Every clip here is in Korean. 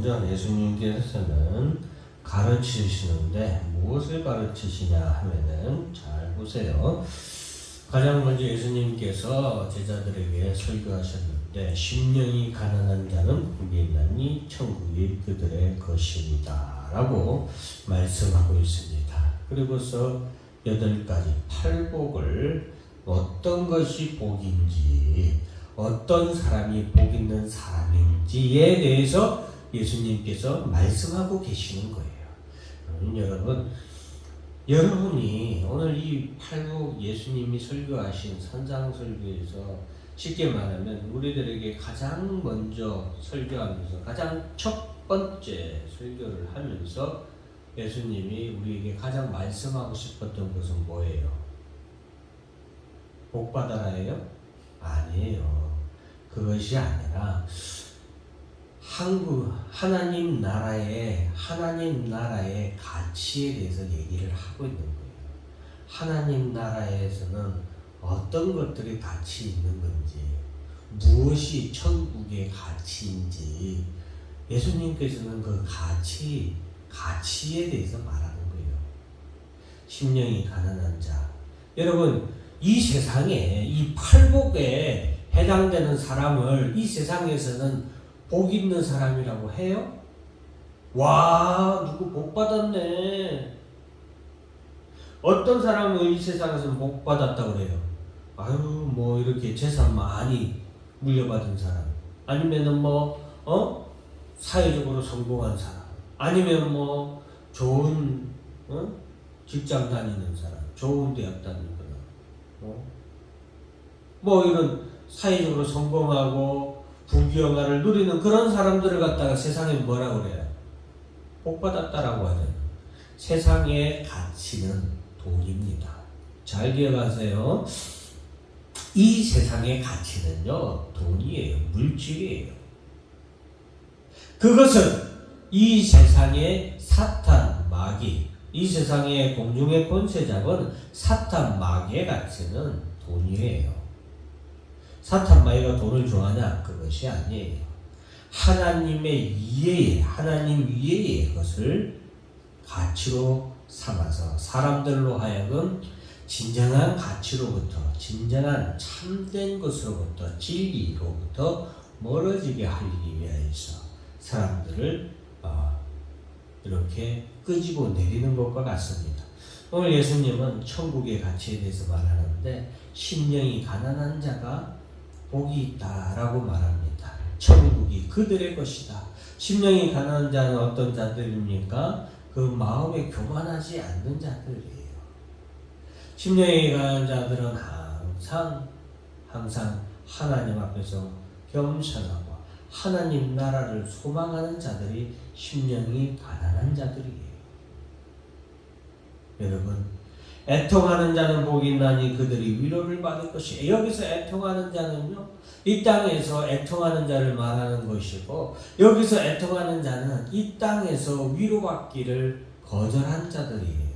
먼저 예수님께서는 가르치시는데 무엇을 가르치시냐 하면은 잘 보세요. 가장 먼저 예수님께서 제자들에게 설교하셨는데 심령이 가난한 자는 복이 있나니 천국이 그들의 것입니다 라고 말씀하고 있습니다. 그리고서 여덟 가지 팔복을 어떤 것이 복인지 어떤 사람이 복 있는 사람인지에 대해서 예수님께서 말씀하고 계시는 거예요. 음, 여러분, 여러분이 오늘 이 팔복 예수님이 설교하신 선장 설교에서 쉽게 말하면 우리들에게 가장 먼저 설교하면서 가장 첫 번째 설교를 하면서 예수님이 우리에게 가장 말씀하고 싶었던 것은 뭐예요? 복 받아라예요? 아니에요. 그것이 아니라 한국 하나님 나라의 하나님 나라의 가치에 대해서 얘기를 하고 있는 거예요. 하나님 나라에서는 어떤 것들이 가치 있는 건지 무엇이 천국의 가치인지 예수님께서는 그 가치 가치에 대해서 말하는 거예요. 심령이 가난한 자. 여러분 이 세상에 이 팔복에 해당되는 사람을 이 세상에서는 복 있는 사람이라고 해요? 와, 누구 복 받았네. 어떤 사람은 이 세상에서 복 받았다고 그래요? 아유, 뭐 이렇게 재산 많이 물려받은 사람. 아니면은 뭐, 어? 사회적으로 성공한 사람. 아니면 뭐, 좋은, 어? 직장 다니는 사람. 좋은 대학 다니는 사람. 어? 뭐 이런 사회적으로 성공하고 부귀영화를 누리는 그런 사람들을 갖다가 세상에 뭐라고 그래요? 복 받았다라고 하잖아요. 세상의 가치는 돈입니다. 잘 기억하세요. 이 세상의 가치는요, 돈이에요. 물질이에요. 그것은 이 세상의 사탄, 마귀, 이 세상의 공중의 권세 잡은 사탄, 마귀의 가치는 돈이에요. 사탄 마귀가 돈을 좋아하냐? 그것이 아니에요. 하나님의 이해에, 하나님 이해의 것을 가치로 삼아서 사람들로 하여금 진정한 가치로부터, 진정한 참된 것으로부터, 진리로부터 멀어지게 하기 위해서 사람들을 어, 이렇게 끄집어 내리는 것과 같습니다. 오늘 예수님은 천국의 가치에 대해서 말하는데 심령이 가난한 자가 복이 있다라고 말합니다. 천국이 그들의 것이다. 심령이 가난한 자는 어떤 자들입니까? 그 마음에 교만하지 않는 자들이에요. 심령이 가난한 자들은 항상 항상 하나님 앞에서 겸손하고 하나님 나라를 소망하는 자들이 심령이 가난한 자들이에요. 여러분 애통하는 자는 복이 있나니 그들이 위로를 받을 것이에요. 여기서 애통하는 자는요. 이 땅에서 애통하는 자를 말하는 것이고 여기서 애통하는 자는 이 땅에서 위로받기를 거절한 자들이에요.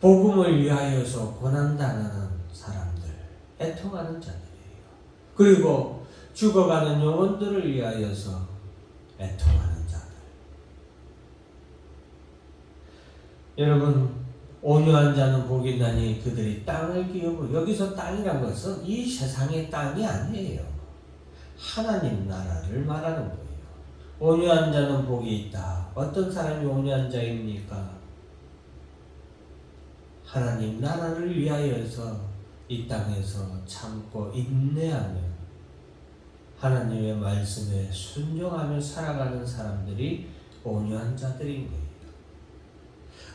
복음을 위하여서 고난당하는 사람들, 애통하는 자들이에요. 그리고 죽어가는 영혼들을 위하여서 애통하는 여러분 온유한 자는 복이 있나니 그들이 땅을 기업으로 여기서 땅이란 것은 이 세상의 땅이 아니에요. 하나님 나라를 말하는 거예요. 온유한 자는 복이 있다. 어떤 사람이 온유한 자입니까? 하나님 나라를 위하여서 이 땅에서 참고 인내하며 하나님의 말씀에 순종하며 살아가는 사람들이 온유한 자들인 거예요.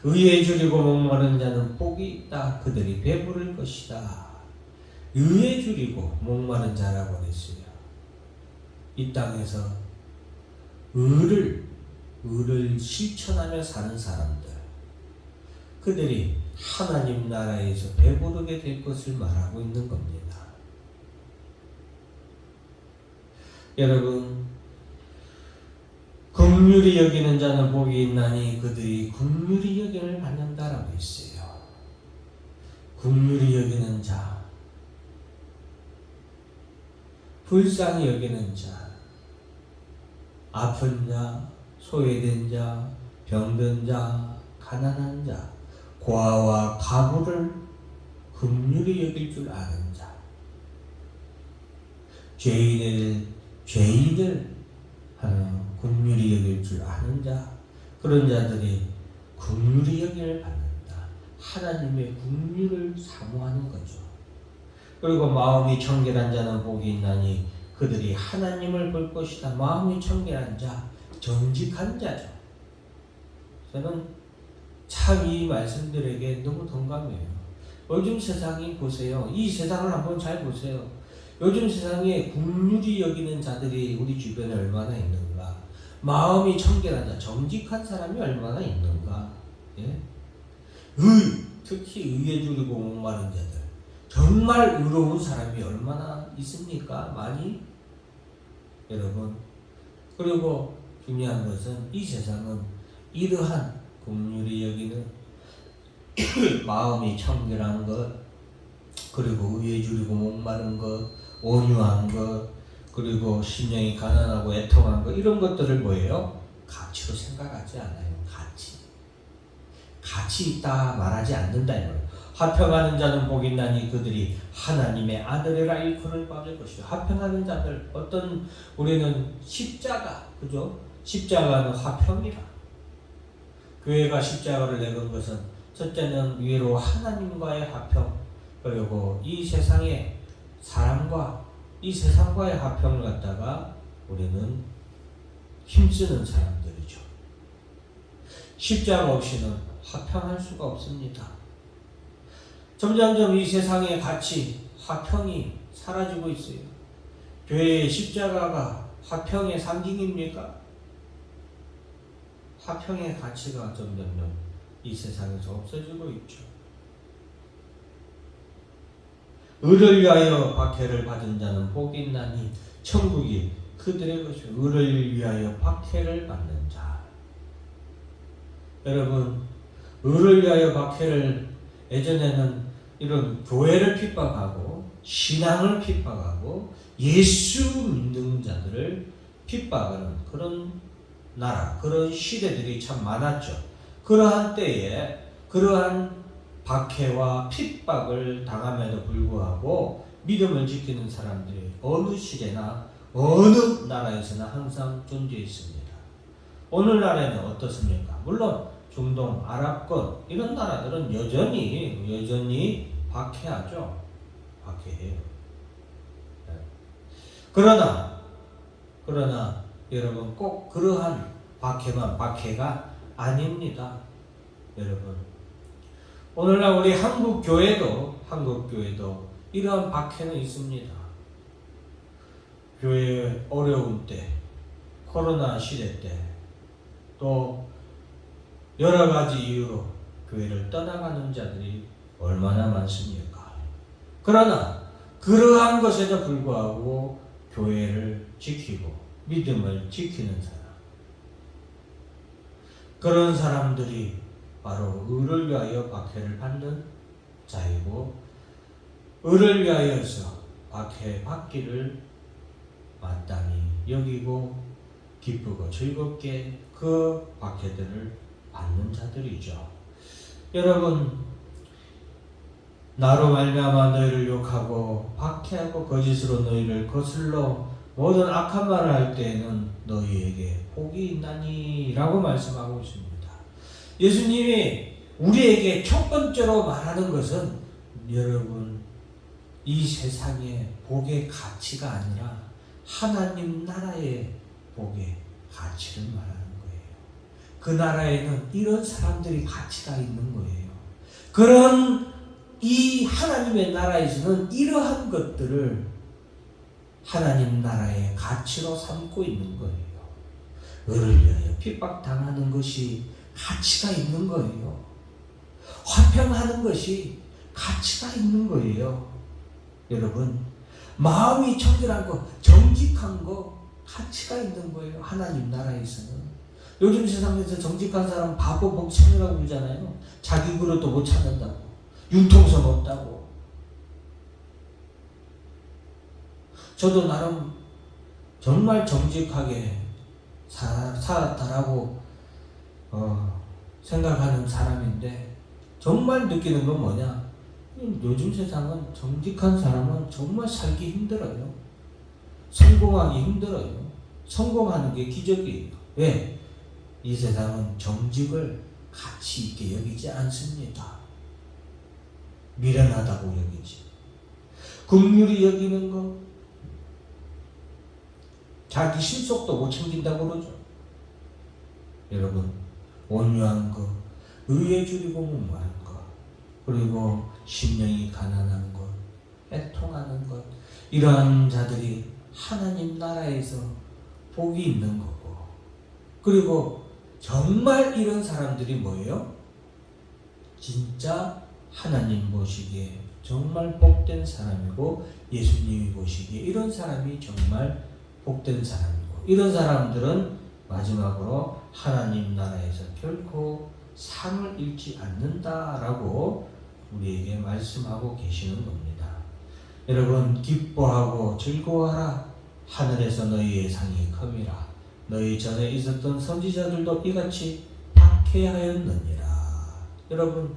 의에 줄이고 목마른 자는 복이 있다. 그들이 배부를 것이다. 의에 줄이고 목마른 자라고 그랬어요. 이 땅에서 의를 의를 실천하며 사는 사람들 그들이 하나님 나라에서 배부르게 될 것을 말하고 있는 겁니다. 여러분 긍휼히 여기는 자는 복이 있나니 그들이 긍휼히 여김을 받는다라고 했어요. 긍휼히 여기는 자, 불쌍히 여기는 자, 아픈 자, 소외된 자, 병든 자, 가난한 자, 고아와 가부를 긍휼히 여길 줄 아는 자, 죄인을 죄인을 어, 긍휼히 여길 줄 아는 자, 그런 자들이 긍휼히 여기를 받는다. 하나님의 긍휼을 사모하는 거죠. 그리고 마음이 청결한 자는 복이 있나니 그들이 하나님을 볼 것이다. 마음이 청결한 자, 정직한 자죠. 저는 참 이 말씀들에게 너무 동감해요. 요즘 세상이 보세요. 이 세상을 한번 잘 보세요. 요즘 세상에 국률이 여기는 자들이 우리 주변에 얼마나 있는가. 마음이 청결한 자, 정직한 사람이 얼마나 있는가. 예? 의, 특히 의에 줄이고 목마른 자들. 정말 의로운 사람이 얼마나 있습니까? 많이? 여러분. 그리고 중요한 것은 이 세상은 이러한 국률이 여기는 마음이 청결한 것, 그리고 의에 줄이고 목마른 것, 온유한 것, 그리고 심령이 가난하고 애통한 것, 이런 것들을 뭐예요? 가치로 생각하지 않아요. 가치. 가치 있다 말하지 않는다 이거예요. 화평하는 자는 복이 있나니 그들이 하나님의 아들이라 일컬을 받을 것이요. 화평하는 자들 어떤 우리는 십자가 그죠? 십자가는 화평이라. 교회가 십자가를 내건 것은 첫째는 위로 하나님과의 화평 그리고 이 세상의 사람과 이 세상과의 화평을 갖다가 우리는 힘쓰는 사람들이죠. 십자가 없이는 화평할 수가 없습니다. 점점점 이 세상의 가치, 화평이 사라지고 있어요. 교회의 십자가가 화평의 상징입니까? 화평의 가치가 점점점 이 세상에서 없어지고 있죠. 의를 위하여 박해를 받은 자는 복이 있나니 천국이 그들의 것이 의를 위하여 박해를 받는 자. 여러분, 의를 위하여 박해를 예전에는 이런 교회를 핍박하고 신앙을 핍박하고 예수 믿는 자들을 핍박하는 그런 나라, 그런 시대들이 참 많았죠. 그러한 때에 그러한 박해와 핍박을 당함에도 불구하고 믿음을 지키는 사람들이 어느 시대나 어느 나라에서나 항상 존재했습니다. 오늘날에는 어떻습니까? 물론 중동, 아랍권 이런 나라들은 여전히 여전히 박해하죠. 박해해요. 네. 그러나 그러나 여러분 꼭 그러한 박해만 박해가 아닙니다. 여러분 오늘날 우리 한국 교회도 한국 교회도 이러한 박해는 있습니다. 교회 어려운 때, 코로나 시대 때, 또 여러 가지 이유로 교회를 떠나가는 자들이 얼마나 많습니까? 그러나 그러한 것에도 불구하고 교회를 지키고 믿음을 지키는 사람. 그런 사람들이 바로 의를 위하여 박해를 받는 자이고 의를 위하여서 박해 받기를 마땅히 여기고 기쁘고 즐겁게 그 박해들을 받는 자들이죠. 여러분 나로 말미암아 너희를 욕하고 박해하고 거짓으로 너희를 거슬러 모든 악한 말을 할 때에는 너희에게 복이 있나니라고 말씀하고 있습니다. 예수님이 우리에게 첫 번째로 말하는 것은 여러분 이 세상의 복의 가치가 아니라 하나님 나라의 복의 가치를 말하는 거예요. 그 나라에는 이런 사람들이 가치가 있는 거예요. 그런 이 하나님의 나라에서는 이러한 것들을 하나님 나라의 가치로 삼고 있는 거예요. 의를 위하여 핍박당하는 것이 가치가 있는 거예요. 화평하는 것이 가치가 있는 거예요. 여러분, 마음이 청결한 거, 정직한 거, 가치가 있는 거예요. 하나님 나라에서는. 요즘 세상에서 정직한 사람 바보 복천이라고 그러잖아요. 자기 그릇도 못 찾는다고. 융통성 없다고. 저도 나름 정말 정직하게 사, 살았다라고 어, 생각하는 사람인데 정말 느끼는 건 뭐냐? 요즘 세상은 정직한 사람은 정말 살기 힘들어요. 성공하기 힘들어요. 성공하는 게 기적이에요. 왜? 이 세상은 정직을 가치 있게 여기지 않습니다. 미련하다고 여기지. 긍휼히 여기는 거, 자기 실속도 못 챙긴다고 그러죠. 여러분, 온유한 거, 의에 줄이고 목마른 거, 그리고 심령이 가난한 것, 애통하는 것, 이러한 자들이 하나님 나라에서 복이 있는 거고, 그리고 정말 이런 사람들이 뭐예요? 진짜 하나님 보시기에 정말 복된 사람이고 예수님이 보시기에 이런 사람이 정말 복된 사람이고 이런 사람들은 마지막으로 하나님 나라에서 결코 상을 잃지 않는다라고 우리에게 말씀하고 계시는 겁니다. 여러분 기뻐하고 즐거워하라. 하늘에서 너희의 상이 큼이라. 너희 전에 있었던 선지자들도 이같이 박해하였느니라. 여러분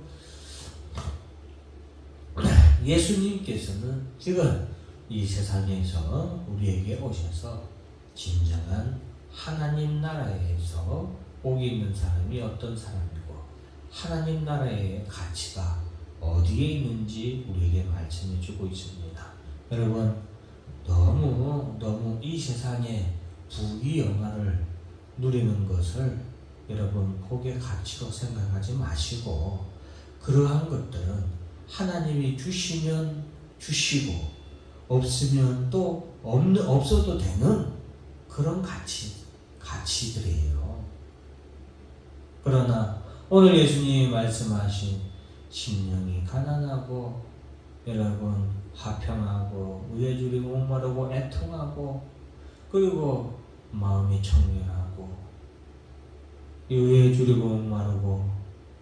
예수님께서는 지금 이 세상에서 우리에게 오셔서 진정한 하나님 나라에서 복이 있는 사람이 어떤 사람이고 하나님 나라의 가치가 어디에 있는지 우리에게 말씀해 주고 있습니다. 여러분 너무 너무 이 세상에 부귀영화를 누리는 것을 여러분 복의 가치로 생각하지 마시고 그러한 것들은 하나님이 주시면 주시고 없으면 또 없는 없어도 되는 그런 가치 가치들이에요. 그러나 오늘 예수님이 말씀하신 심령이 가난하고 여러분 화평하고 줄이고 목마르고 애통하고 그리고 마음이 청결하고 줄이고 목마르고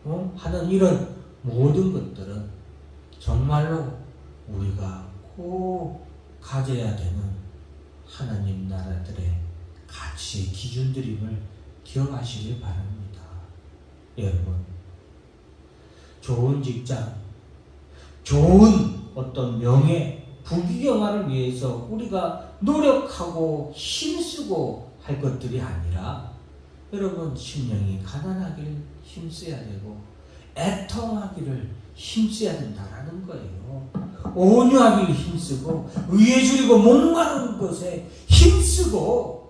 어? 하는 이런 모든 것들은 정말로 우리가 꼭 가져야 되는 하나님 나라들의 가치의 기준들임을 기억하시길 바랍니다. 여러분, 좋은 직장, 좋은 어떤 명예, 부귀영화를 위해서 우리가 노력하고 힘쓰고 할 것들이 아니라 여러분 심령이 가난하길 힘써야 되고 애통하기를 힘써야 된다라는 거예요. 온유하기를 힘쓰고 의에 줄이고 목마른 것에 힘쓰고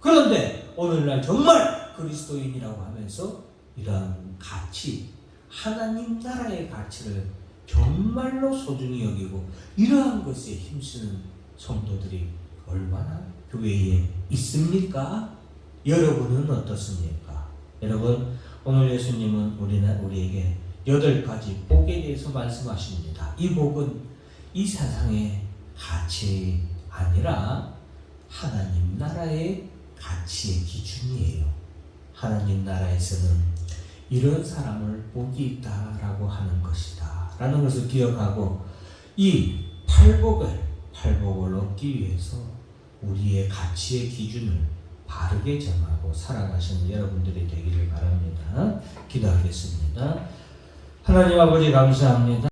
그런데 오늘날 정말 그리스도인이라고 하면서 이러한 가치 하나님 나라의 가치를 정말로 소중히 여기고 이러한 것에 힘쓰는 성도들이 얼마나 교회에 있습니까? 여러분은 어떻습니까? 여러분 오늘 예수님은 우리는 우리에게 여덟 가지 복에 대해서 말씀하십니다. 이 복은 이 세상의 가치 아니라 하나님 나라의 가치의 기준이에요. 하나님 나라에서는 이런 사람을 복이 있다라고 하는 것이다. 라는 것을 기억하고 이 팔복을 팔복을 얻기 위해서 우리의 가치의 기준을 바르게 정하고 살아가시는 여러분들이 되기를 바랍니다. 기도하겠습니다. 하나님 아버지 감사합니다.